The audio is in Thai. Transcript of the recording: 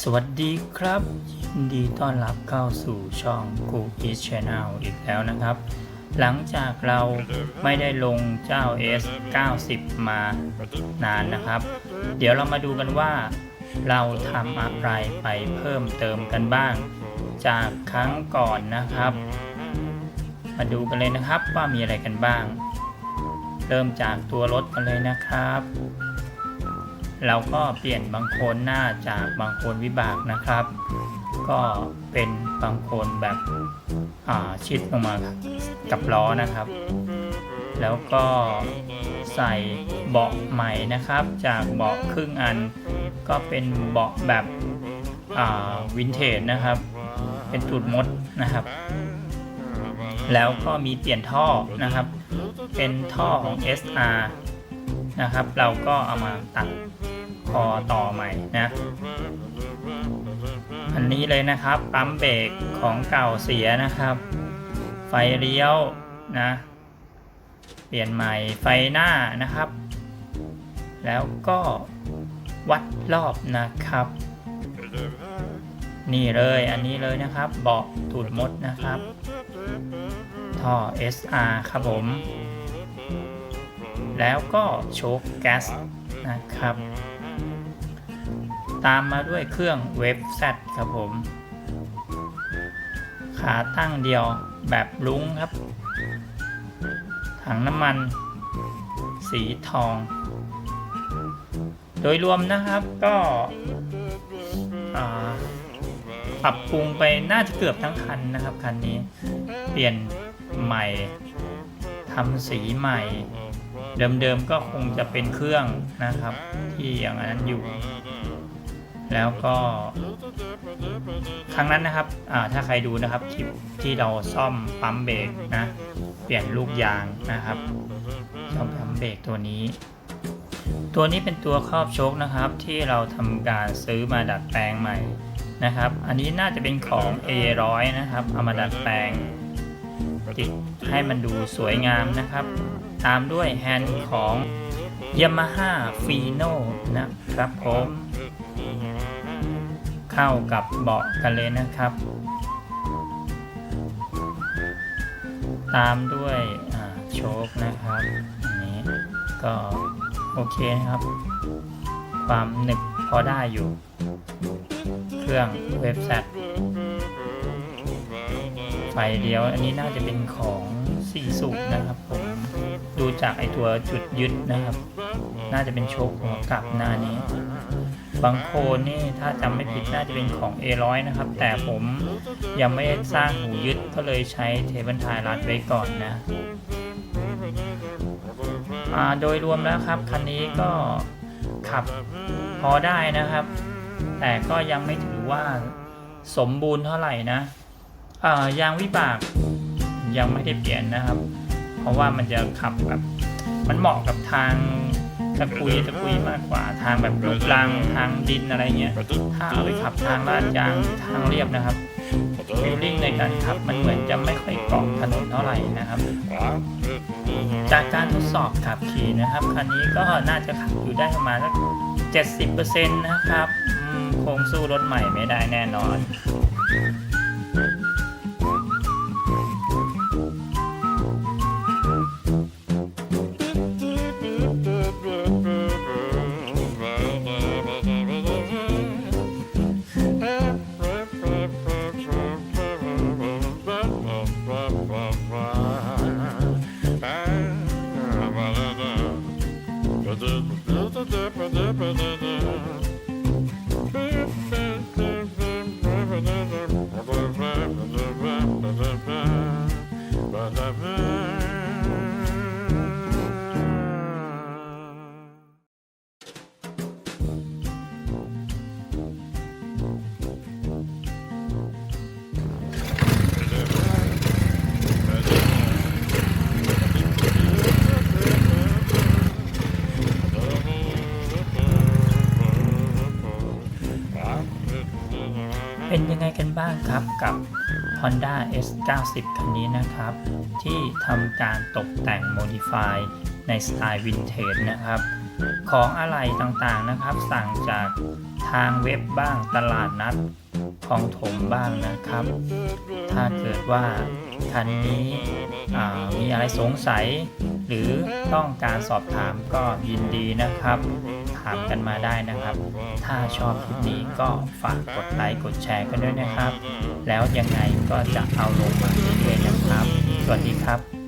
สวัสดีครับ ยินดีต้อนรับเข้าสู่ช่อง Cookies Channel อีกแล้วนะครับ หลังจากเราไม่ได้ลงเจ้า S 90มานานนะครับ เดี๋ยวเรามาดูกันว่า เราทำอะไรไปเพิ่มเติมกันบ้าง จากครั้งก่อนนะครับ มาดูกันเลยนะครับว่ามีอะไรกันบ้าง เริ่มจากตัวรถกันเลยนะครับ เราก็เปลี่ยนบางโคนหน้าจากบางโคนวิบากนะครับ ก็เป็นบางโคนแบบอ่าชิดลงมากับล้อนะครับ แล้วก็ใส่เบาะใหม่นะครับ จากเบาะครึ่งอัน ก็เป็นเบาะแบบอ่าวินเทจนะครับ เป็นตูดมดนะครับ แล้วก็มีเปลี่ยนท่อนะครับ เป็นท่อของ SR นะครับ เราก็เอามาตัด คอต่อใหม่นะ อันนี้เลยนะครับ ปั๊มเบรกของเก่าเสียนะครับ ไฟเลี้ยวนะ เปลี่ยนใหม่ไฟหน้านะครับ แล้วก็วัดรอบนะครับ นี่เลยอันนี้เลยนะครับ เบาะตูดมดนะครับ ท่อ SR ครับผม แล้วก็โชคแก๊สนะครับ ตามมาด้วยเครื่องเว็บแซดครับผม ขาตั้งเดียวแบบลุงครับ ถังน้ำมัน สีทอง โดยรวมนะครับก็ปรับปรุงไปน่าจะเกือบทั้งคันนะครับคันนี้ เปลี่ยนใหม่ทำสีใหม่ เดิมๆก็คงจะเป็นเครื่องนะครับ ที่อย่างนั้นอยู่ แล้วก็ครั้งนั้นนะครับถ้าใครดูนะครับคลิปที่เราซ่อมปั๊มเบรกนะ เปลี่ยนลูกยางนะครับซ่อมปั๊มเบรกตัวนี้ ตัวนี้เป็นตัวครอบโชคนะครับ ที่เราทำการซื้อมาดัดแปลงใหม่นะครับ อันนี้น่าจะเป็นของ A100 นะครับ เอามาดัดแปลงติดให้มันดูสวยงามนะครับ ตามด้วยแฮนด์ของ Yamaha Fino นะครับผม เข้ากับเบาะกันเลยนะครับ ตามด้วยโชคนะครับอันนี้ก็โอเคนะครับ ความหนึบพอได้อยู่ เครื่องเว็บแซไฟเดียวอันนี้น่าจะเป็นของสี่สูบนะครับผมดูจากไอตัวจุดยึดนะครับ น่าจะเป็นโชคหัวกลับหน้านี้ บางโคนนี่ถ้าจำไม่ผิดน่าจะเป็นของ A100 นะครับ แต่ผมยังไม่ได้สร้างหูยึดก็เลยใช้เทเบิลทายรัดไว้ก่อนนะโดยรวมแล้วครับ คันนี้ก็ขับพอได้นะครับ แต่ก็ยังไม่ถือว่าสมบูรณ์เท่าไหร่นะยางวิบากยังไม่ได้เปลี่ยนนะครับ เพราะว่ามันจะขับแบบมันเหมาะกับทาง ตะกุยตะกุยมากกว่าทางแบบลูกลังทางดินอะไรเงี้ยถ้าเอาไปขับทางลาดยางทางเรียบนะครับฟิลลิ่งในการขับมันเหมือนจะไม่ค่อยเกาะถนนเท่าไหร่นะครับ จากการทดสอบขับขี่นะครับคันนี้ก็น่าจะขับอยู่ได้ประมาณสัก70%นะครับคงสู้รถใหม่ไม่ได้แน่นอน กันบ้างครับกับ Honda S90 คันนี้นะครับ ที่ทำการตกแต่ง Modify ในสไตล์วินเทจนะครับ ของอะไรต่างๆนะครับ สั่งจากทางเว็บบ้างตลาดนัดคองถมบ้างนะครับ ถ้าเกิดว่าคันนี้มีอะไรสงสัย หรือต้องการสอบถามก็ยินดีนะครับ ถามกันมาได้นะครับ ถ้าชอบคลิปนี้ก็ฝากกดไลค์กดแชร์กันด้วยนะครับ แล้วยังไงก็จะเอาลงมาเรื่อยๆนะครับ สวัสดีครับ